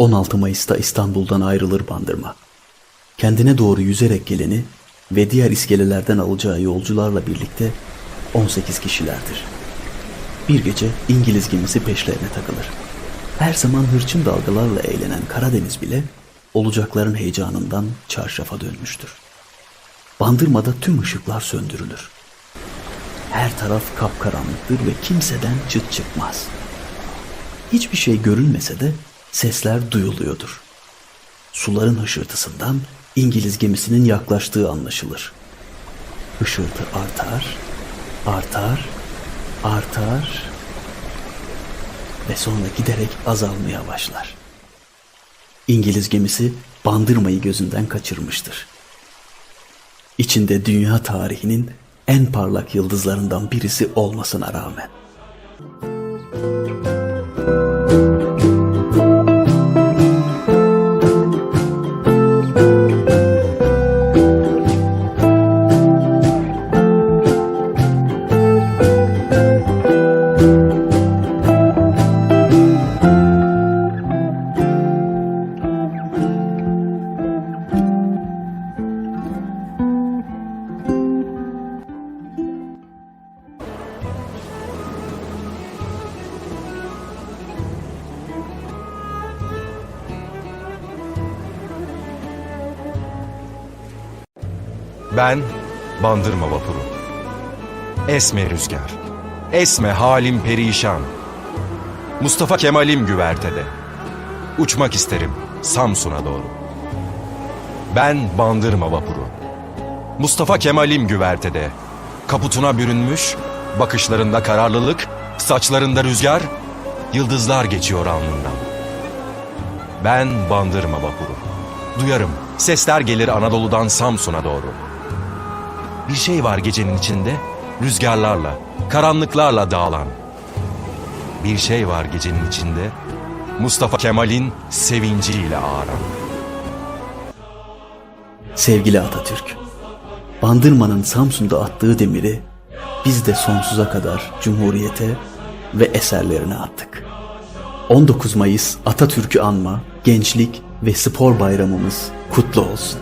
...16 Mayıs'ta İstanbul'dan ayrılır Bandırma. Kendine doğru yüzerek geleni ve diğer iskelelerden alacağı yolcularla birlikte 18 kişilerdir. Bir gece İngiliz gemisi peşlerine takılır. Her zaman hırçın dalgalarla eğlenen Karadeniz bile olacakların heyecanından çarşafa dönmüştür. Bandırmada tüm ışıklar söndürülür. Her taraf kapkaranlıktır ve kimseden çıt çıkmaz. Hiçbir şey görülmese de sesler duyuluyordur. Suların hışırtısından İngiliz gemisinin yaklaştığı anlaşılır. Hışırtı artar, artar, artar ve sonra giderek azalmaya başlar. İngiliz gemisi bandırmayı gözünden kaçırmıştır. İçinde dünya tarihinin en parlak yıldızlarından birisi olmasına rağmen. Ben Bandırma Vapuru. Esme rüzgar. Esme halim perişan. Mustafa Kemal'im güvertede. Uçmak isterim Samsun'a doğru. Ben Bandırma Vapuru. Mustafa Kemal'im güvertede. Kaputuna bürünmüş, bakışlarında kararlılık, saçlarında rüzgar, yıldızlar geçiyor alnından. Ben Bandırma Vapuru. Duyarım, sesler gelir Anadolu'dan Samsun'a doğru. Bir şey var gecenin içinde, rüzgarlarla, karanlıklarla dağılan. Bir şey var gecenin içinde, Mustafa Kemal'in sevinciyle ağıran. Sevgili Atatürk, Bandırma'nın Samsun'da attığı demiri biz de sonsuza kadar Cumhuriyete ve eserlerine attık. 19 Mayıs Atatürk'ü anma, gençlik ve spor bayramımız kutlu olsun.